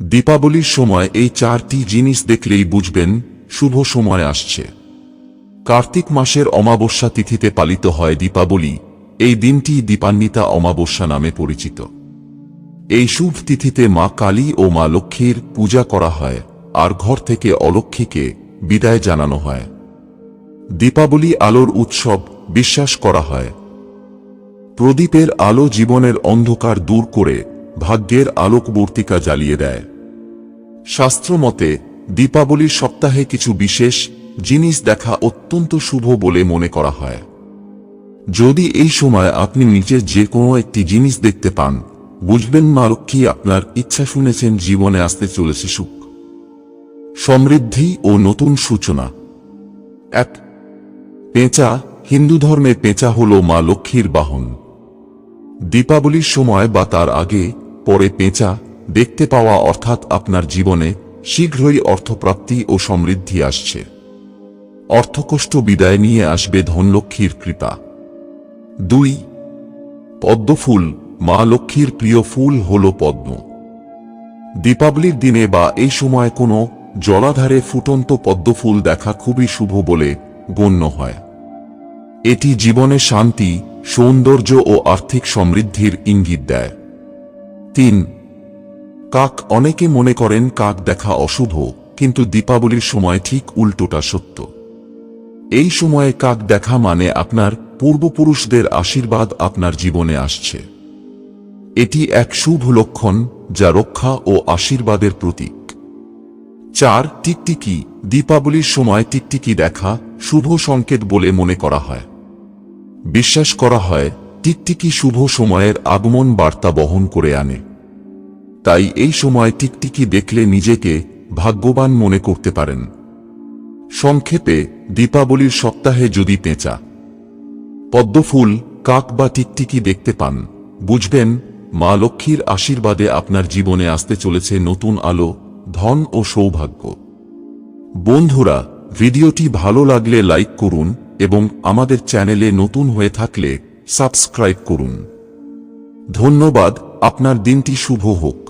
দীপাবলির সময় এই চারটি জিনিস দেখলেই বুঝবেন, শুভ সময় আসছে। কার্তিক মাসের অমাবস্যা তিথিতে পালিত হয় দীপাবলি, এই দিনটি দীপান্বিতা অমাবস্যা নামে পরিচিত। এই শুভ তিথিতে মা কালী ও মা লক্ষ্মীর পূজা করা হয়, আর ঘর থেকে অলক্ষ্মীকে বিদায় জানানো হয়। দীপাবলি আলোর উৎসব বিশ্বাস করা হয়। প্রদীপের আলো জীবনের অন্ধকার দূর করে ভাগ্যের আলোকবর্তিকা জ্বালিয়ে দেয়। শাস্ত্রমতে দীপাবলির সপ্তাহে কিছু বিশেষ জিনিস দেখা অত্যন্ত শুভ বলে মনে করা হয়। যদি এই সময় আপনি নিচের যে কোনো একটি জিনিস দেখতে পান, বুঝবেন মা লক্ষ্মী আপনার ইচ্ছা শুনেছেন জীবনে আসতে চলেছে সুখ। সমৃদ্ধি ও নতুন সূচনা। এক, পেঁচা, হিন্দু ধর্মে পেঁচা হল মা লক্ষ্মীর বাহন। দীপাবলির সময় বা তার আগে পরে পেঁচা দেখতে পাওয়া অর্থাৎ আপনার জীবনে শীঘ্রই অর্থপ্রাপ্তি ও সমৃদ্ধি আসছে। অর্থকষ্ট বিদায় নিয়ে আসবে ধনলক্ষ্মীর কৃপা। দুই, পদ্মফুল, মা লক্ষ্মীর প্রিয় ফুল হল পদ্ম। দীপাবলির দিনে বা এই সময় কোনো জলাধারে ফুটন্ত পদ্মফুল দেখা খুবই শুভ বলে গণ্য হয়। এটি জীবনে শান্তি, সৌন্দর্য ও আর্থিক সমৃদ্ধির ইঙ্গিত দেয়। তিন। কাক অনেকে মনে করেন কাক দেখা অশুভ, কিন্তু দীপাবলির সময় ঠিক উল্টোটা সত্য। এই সময়ে কাক দেখা মানে আপনার পূর্বপুরুষদের আশীর্বাদ আপনার জীবনে আসছে। এটি এক শুভ লক্ষণ যা রক্ষা ও আশীর্বাদের প্রতীক। চার, টিকটিকি। দীপাবলির সময় টিকটিকি দেখা শুভ সংকেত বলে মনে করা হয়। বিশ্বাস করা হয়, টিকটিকি শুভ সময়ের আগমন বার্তা বহন করে আনে। তাই এই সময় টিকটিকি দেখলে নিজেকে ভাগ্যবান মনে করতে পারেন। সংক্ষেপে, দীপাবলির সপ্তাহে যদি পেঁচা। পদ্মফুল, কাক বা টিকটিকি দেখতে পান। বুঝবেন, মা লক্ষ্মীর আশীর্বাদে আপনার জীবনে আসতে চলেছে নতুন আলো, ধন ও সৌভাগ্য। বন্ধুরা, ভিডিওটি ভালো লাগলে লাইক করুন এবং আমাদের চ্যানেলে নতুন হয়ে থাকলে সাবস্ক্রাইব করুন। ধন্যবাদ, আপনার দিনটি শুভ হোক।